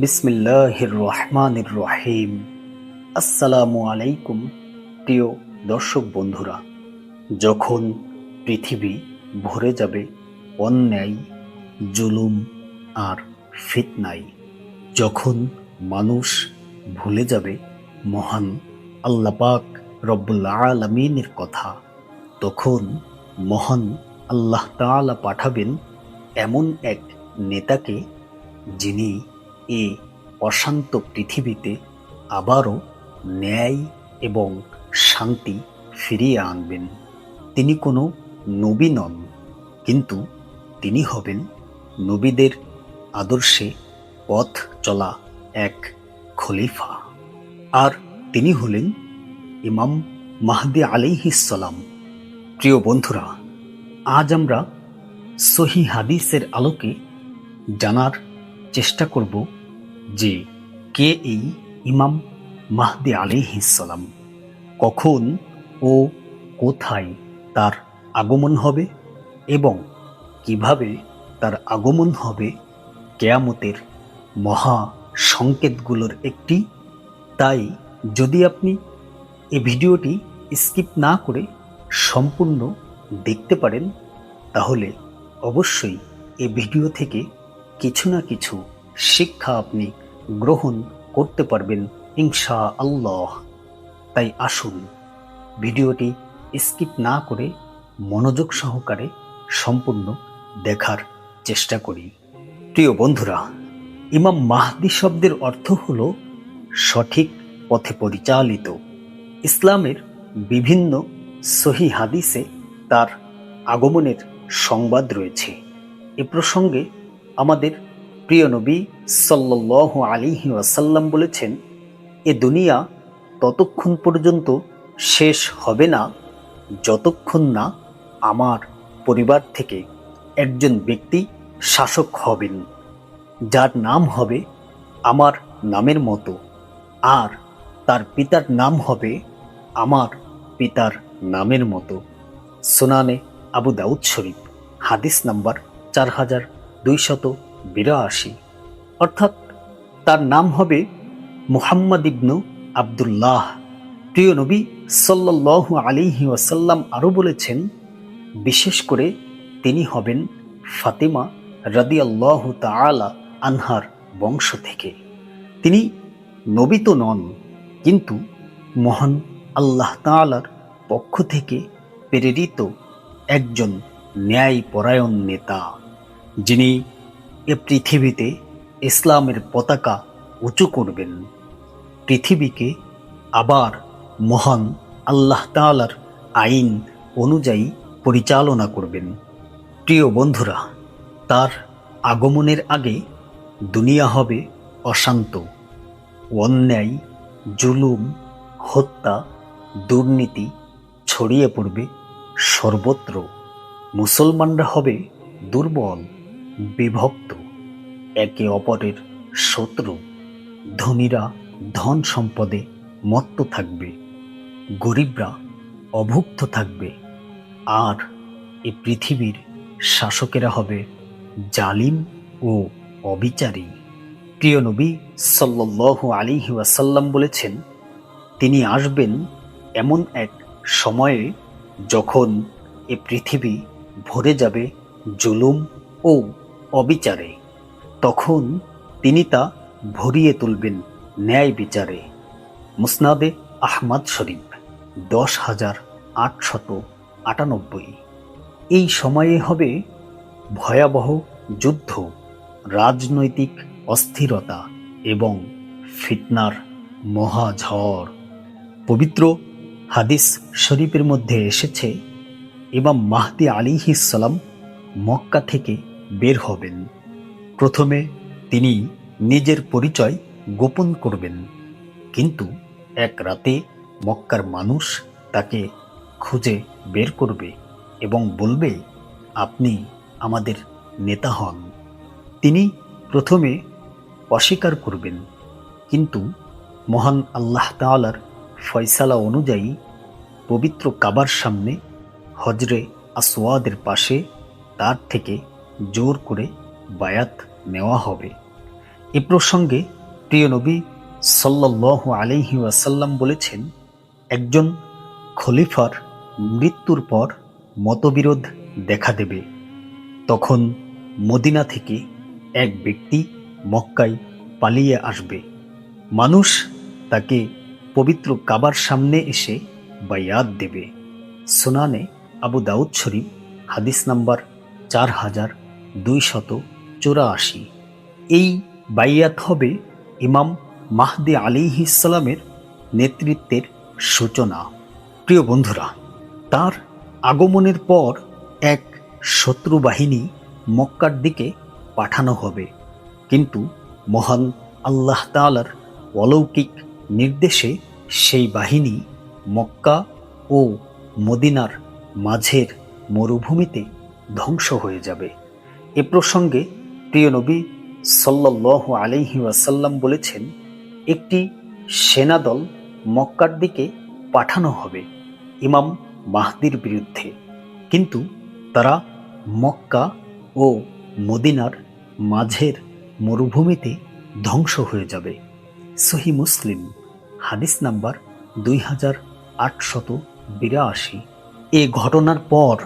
বিসমিল্লাহির রহমানির রহিম আসসালামু আলাইকুম, প্রিয় দর্শক বন্ধুরা। যখন পৃথিবী ভরে যাবে অন্যায়, জুলুম আর ফিতনাই যখন মানুষ ভুলে যাবে মহান আল্লাপাক রব্বুল আলমিনের কথা, তখন মহান আল্লাহ তাআলা পাঠাবেন এমন এক নেতাকে যিনি এ অশান্ত পৃথিবীতে আবারও ন্যায় এবং শান্তি ফিরিয়ে আনবেন। তিনি কোনো নবী নন, কিন্তু তিনি হবেন নবীদের আদর্শে পথ চলা এক খলিফা। আর তিনি হলেন ইমাম মাহদি আলাইহিসালাম প্রিয় বন্ধুরা, আজ আমরা সহি হাদিসের আলোকে জানার চেষ্টা করব যে কে এই ইমাম মাহদি আলিহিসাল্লাম কখন ও কোথায় তার আগমন হবে এবং কীভাবে তার আগমন হবে কেয়ামতের মহা সংকেতগুলোর একটি? তাই যদি আপনি এই ভিডিওটি স্কিপ না করে সম্পূর্ণ দেখতে পারেন, তাহলে অবশ্যই এ ভিডিও থেকে কিছু না কিছু শিক্ষা আপনি গ্রহণ করতে পারবেন ইনশা আল্লাহ তাই আসুন, ভিডিওটি স্কিপ না করে মনোযোগ সহকারে সম্পূর্ণ দেখার চেষ্টা করি। প্রিয় বন্ধুরা, ইমাম মাহদি শব্দের অর্থ হল সঠিক পথে পরিচালিত। ইসলামের বিভিন্ন সহি হাদিসে তার আগমনের সংবাদ রয়েছে। এ প্রসঙ্গে আমাদের প্রিয় নবী সাল্লাহ আলিহি ওয়াসাল্লাম বলেছেন, এ দুনিয়া ততক্ষণ পর্যন্ত শেষ হবে না, যতক্ষণ না আমার পরিবার থেকে একজন ব্যক্তি শাসক হবেন, যার নাম হবে আমার নামের মতো, আর তার পিতার নাম হবে আমার পিতার নামের মতো। সোনানে আবু দাউদ শরীফ, হাদিস নাম্বার চার হাজার দুইশত বিরাশি। অর্থাৎ তার নাম হবে মুহাম্মদ ইবনু আবদুল্লাহ। প্রিয় নবী সাল্লাহ আলিহি ওয়াসাল্লাম আরও বলেছেন, বিশেষ করে তিনি হবেন ফাতেমা রাদি আল্লাহ তালা আনহার বংশ থেকে। তিনি নবী তো নন, কিন্তু মহান আল্লাহ তালার পক্ষ থেকে প্রেরিত একজন ন্যায় পরায়ণ নেতা, যিনি এ পৃথিবীতে ইসলামের পতাকা উঁচু করবেন। পৃথিবীকে আবার মহান আল্লাহ তালার আইন অনুযায়ী পরিচালনা করবেন। প্রিয় বন্ধুরা, তার আগমনের আগে দুনিয়া হবে অশান্ত। অন্যায়, জুলুম, হত্যা, দুর্নীতি ছড়িয়ে পড়বে সর্বত্র। মুসলমানরা হবে দুর্বল। বিভক্ত। একে অপরের শত্রু, ধনীরা ধন সম্পদে মত্ত থাকবে, গরিবরা অভুক্ত থাকবে, আর এ পৃথিবীর শাসকেরা হবে জালিম ও অবিচারী। প্রিয় নবী সাল্লাহ আলিহি ওয়াসাল্লাম বলেছেন, তিনি আসবেন এমন এক সময়ে যখন এ পৃথিবী ভরে যাবে জুলুম ও অবিচারে, তখন তিনি তা ভরিয়ে তুলবেন ন্যায় বিচারে। মুসনাদে আহমদ শরীফ, দশ হাজার আটশত আটানব্বই। এই সময়ে হবে ভয়াবহ যুদ্ধ, রাজনৈতিক অস্থিরতা এবং ফিতনার মহাঝড়। পবিত্র হাদিস শরীফের মধ্যে এসেছে, ইমাম মাহদি আলিহিসাল্লাম মক্কা থেকে বের হবেন। প্রথমে তিনি নিজের পরিচয় গোপন করবেন। কিন্তু এক রাতে মক্কার মানুষ তাকে খুঁজে বের করবে এবং বলবে, আপনি আমাদের নেতা হন। তিনি প্রথমে অস্বীকার করবেন, কিন্তু মহান আল্লাহ তালার ফয়সালা অনুযায়ী পবিত্র কাবার সামনে হজরে আসওয়াদের পাশে তার থেকে জোর করে বায়াত নেওয়া হবে। এ প্রসঙ্গে প্রিয় নবী সাল্লাহ আলহি ওয়াসাল্লাম বলেছেন, একজন খলিফার মৃত্যুর পর মতবিরোধ দেখা দেবে। তখন মদিনা থেকে এক ব্যক্তি মক্কায় পালিয়ে আসবে। মানুষ তাকে পবিত্র কাবার সামনে এসে বায়াত দেবে। সোনানে আবু দাউদ শরীফ, হাদিস নাম্বার চার হাজার দুইশত চৌরাশি। এই বাইয়াত হবে ইমাম মাহদি আলী ইসলামের নেতৃত্বের সূচনা। প্রিয় বন্ধুরা, তার আগমনের পর এক শত্রু বাহিনী মক্কার দিকে পাঠানো হবে। কিন্তু মহান আল্লাহ তালার অলৌকিক নির্দেশে সেই বাহিনী মক্কা ও মদিনার মাঝের মরুভূমিতে ধ্বংস হয়ে যাবে। এ প্রসঙ্গে প্রিয় নবী সাল্লাহ আলহি ওয়াসাল্লাম বলেছেন, একটি সেনাদল মক্কার দিকে পাঠানো হবে ইমাম মাহদির বিরুদ্ধে। কিন্তু তারা মক্কা ও মদিনার মাঝের মরুভূমিতে ধ্বংস হয়ে যাবে। সহি মুসলিম, হাদিস নাম্বার দুই হাজার আটশত বিরাশি। এ ঘটনার পর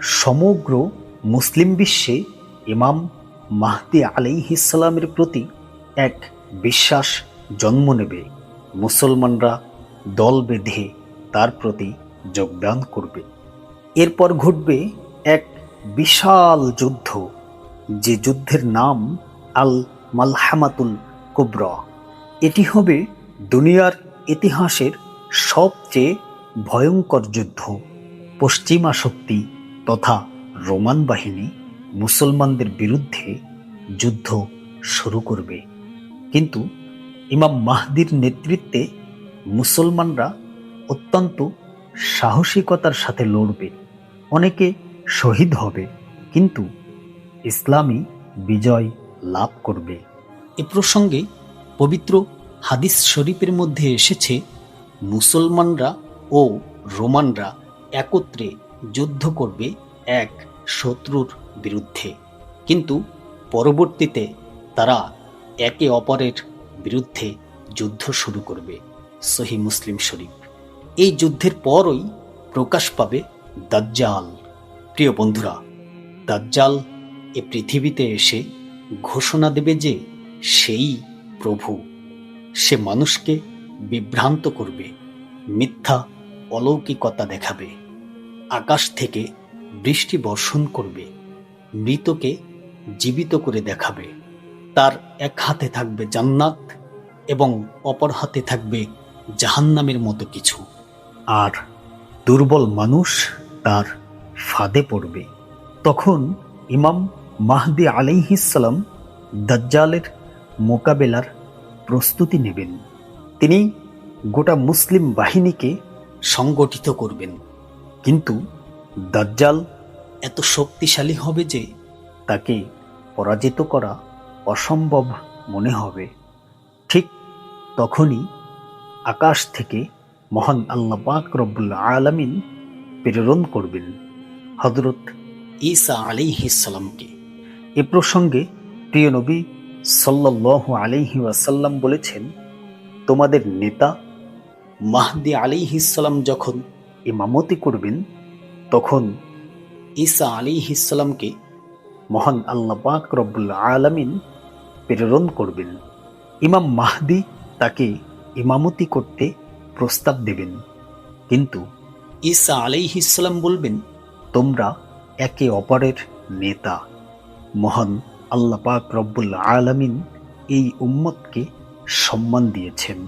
সমগ্র মুসলিম বিশ্বে ইমাম মাহদি আলাইহিসালামের প্রতি এক বিশ্বাস জন্ম নেবে। মুসলমানরা দল বেঁধে তার প্রতি যোগদান করবে। এরপর ঘটবে এক বিশাল যুদ্ধ, যে যুদ্ধের নাম আল মালহামাতুল কুবরা। এটি হবে দুনিয়ার ইতিহাসের সবচেয়ে ভয়ঙ্কর যুদ্ধ, পশ্চিমা শক্তি তথা রোমান বাহিনী মুসলমানদের বিরুদ্ধে যুদ্ধ শুরু করবে। কিন্তু ইমাম মাহদির নেতৃত্বে মুসলমানরা অত্যন্ত সাহসিকতার সাথে লড়বে। অনেকে শহীদ হবে, কিন্তু ইসলামী বিজয় লাভ করবে। এ প্রসঙ্গে পবিত্র হাদিস শরীফের মধ্যে এসেছে, মুসলমানরা ও রোমানরা একত্রে যুদ্ধ করবে এক শত্রুর বিরুদ্ধে। কিন্তু পরবর্তীতে তারা একে অপরের বিরুদ্ধে যুদ্ধ শুরু করবে, সহি মুসলিম শরীফ। এই যুদ্ধের পরই প্রকাশ পাবে দাজ্জাল। প্রিয় বন্ধুরা, দাজ্জাল এ পৃথিবীতে এসে ঘোষণা দেবে যে সেই প্রভু, সে মানুষকে বিভ্রান্ত করবে, মিথ্যা অলৌকিকতা দেখাবে। আকাশ থেকে বৃষ্টি বর্ষণ করবে, মৃতকে জীবিত করে দেখাবে। তার এক হাতে থাকবে জান্নাত এবং অপর হাতে থাকবে জাহান্নামের মতো কিছু। আর দুর্বল মানুষ তার ফাঁদে পড়বে। তখন ইমাম মাহদি আলাইহিসাল্লাম দাজ্জালের মোকাবেলার প্রস্তুতি নেবেন। তিনি গোটা মুসলিম বাহিনীকে সংগঠিত করবেন। কিন্তু দাজ্জাল এত শক্তিশালী হবে যে তাকে পরাজিত করা অসম্ভব মনে হবে। ঠিক তখনই আকাশ থেকে মহান আল্লাহ পাক রব্বুল্লা আলমিন প্রেরণ করবেন হজরত ঈসা আলিহিসাল্লামকে এ প্রসঙ্গে প্রিয় নবী সাল্লাহ আলিহি ওয়াসাল্লাম বলেছেন তোমাদের নেতা মাহদি আলিহিসাল্লাম যখন ইমামতি করবেন তখন ঈসা আলিহিসাল্লামকে মহান আল্লাহ পাক রব্বুল্লা আলমিন প্রেরণ করবেন। ইমাম মাহদি তাকে ইমামতি করতে প্রস্তাব দেবেন। কিন্তু ঈসা আলাইহিসাল্লাম বলবেন, তোমরা একে অপরের নেতা। মহান আল্লাহ পাক রব্বুল আলমিন এই উম্মতকে সম্মান দিয়েছেন।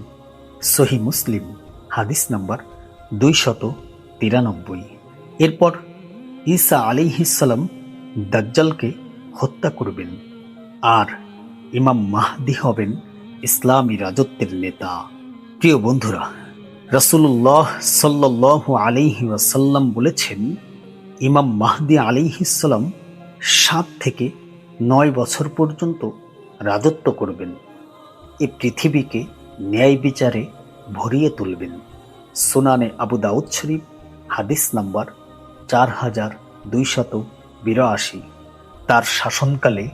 সহি মুসলিম, হাদিস নাম্বার দুইশত তিরানব্বই। এরপর ঈসা আলিহিসাল্লাম দাজ্জালকে হত্যা করবেন আর ইমাম মাহদি হবেন ইসলামী রাজত্বের নেতা। প্রিয় বন্ধুরা রসুল্লাহ সাল্লাহ আলিহি ওয়াসাল্লাম বলেছেন, ইমাম মাহদি আলিহিসাল্লাম সাত থেকে নয় বছর পর্যন্ত রাজত্ব করবেন। এ পৃথিবীকে ন্যায় বিচারে ভরিয়ে তুলবেন। সোনানে আবু দাউদ শরীফ, হাদিস নাম্বার চার হাজার দুইশত বিরাশি। তার শাসনকালে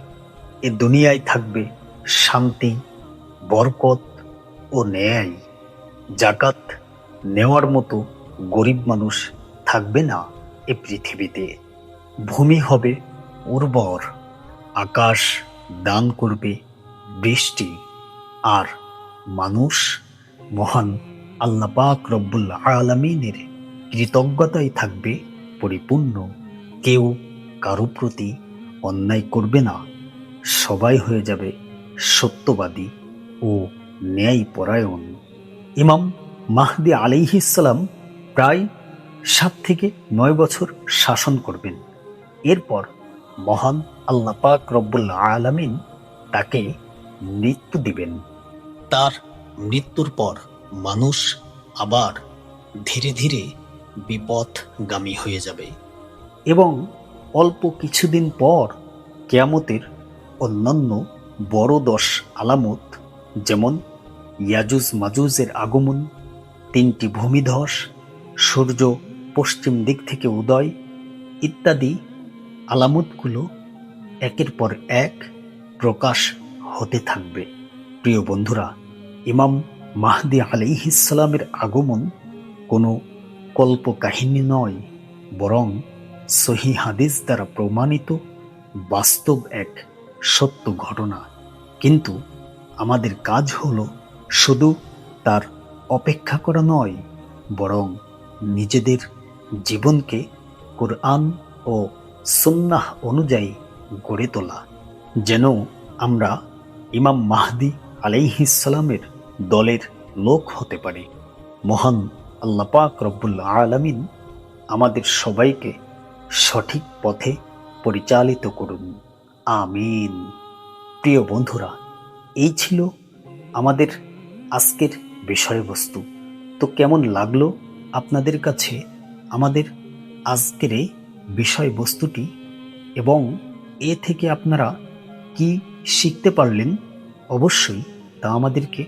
এ দুনিয়ায় থাকবে শান্তি, বরকত ও ন্যায়। জাকাত নেওয়ার মতো গরিব মানুষ থাকবে না এ পৃথিবীতে। ভূমি হবে উর্বর, আকাশ দান করবে বৃষ্টি, আর মানুষ মহান আল্লাহ পাক রব্বুল আলমিনের কৃতজ্ঞতায় থাকবে পরিপূর্ণ। কেউ কারও প্রতি অন্যায় করবে না। সবাই হয়ে যাবে সত্যবাদী ও ন্যায় পরায়ণ ইমাম মাহদি আলিহিসাল্লাম প্রায় সাত থেকে নয় বছর শাসন করবেন। এরপর মহান আল্লাহ পাক রব্বুল আলামিন তাকে মৃত্যু দিবেন। তার মৃত্যুর পর মানুষ আবার ধীরে ধীরে বিপথগামী হয়ে যাবে। এবং অল্প কিছুদিন পর কেয়ামতের অন্যান্য বড় দশ আলামত, যেমন ইয়াজুজ মাজুজের আগমন, তিনটি ভূমিধস, সূর্য পশ্চিম দিক থেকে উদয় ইত্যাদি আলামতগুলো একের পর এক প্রকাশ হতে থাকবে। প্রিয় বন্ধুরা, ইমাম মাহদি আলিহিসালামের আগমন কোনো কল্পকাহিনী নয়, বরং সহি হাদিস দ্বারা প্রমাণিত বাস্তব এক সত্য ঘটনা। কিন্তু আমাদের কাজ হলো শুধু তার অপেক্ষা করা নয়, বরং নিজেদের জীবনকে কোরআন ও সুন্নাহ অনুযায়ী গড়ে তোলা। যেন আমরা ইমাম মাহদি আলাইহিসালামের দলের লোক হতে পারি। মহান আল্লাহ পাক রব্বুল আলমিন আমাদের সবাইকে সঠিক পথে পরিচালিত করুন। আমিন। প্রিয় বন্ধুরা, এই ছিল আমাদের আজকের বিষয়বস্তু। তো কেমন লাগল আপনাদের কাছে আমাদের আজকের এই বিষয়বস্তুটি এবং এ থেকে আপনারা কি শিখতে পারলেন, অবশ্যই তা আমাদেরকে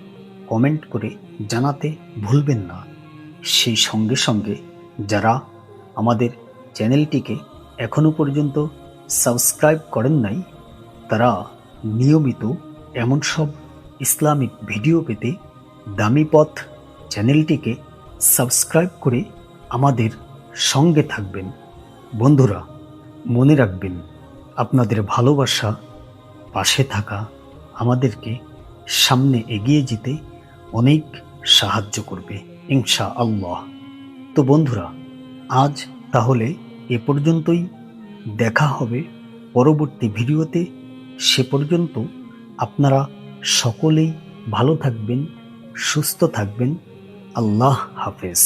কমেন্ট করে জানাতে ভুলবেন না। সেই সঙ্গে সঙ্গে যারা আমাদের চ্যানেলটিকে এখনও পর্যন্ত সাবস্ক্রাইব করেন নাই, তারা নিয়মিত এমন সব ইসলামিক ভিডিও পেতে দামি পথ চ্যানেলটিকে সাবস্ক্রাইব করে আমাদের সঙ্গে থাকবেন। বন্ধুরা, মনে রাখবেন, আপনাদের ভালোবাসা, পাশে থাকা আমাদেরকে সামনে এগিয়ে যেতে অনেক সাহায্য করবে। ইনশা আল্লাহ তো বন্ধুরা, আজ তাহলে এ পর্যন্তই। দেখা হবে পরবর্তী ভিডিওতে। সে পর্যন্ত আপনারা সকলেই ভালো থাকবেন, সুস্থ থাকবেন। আল্লাহ হাফেজ।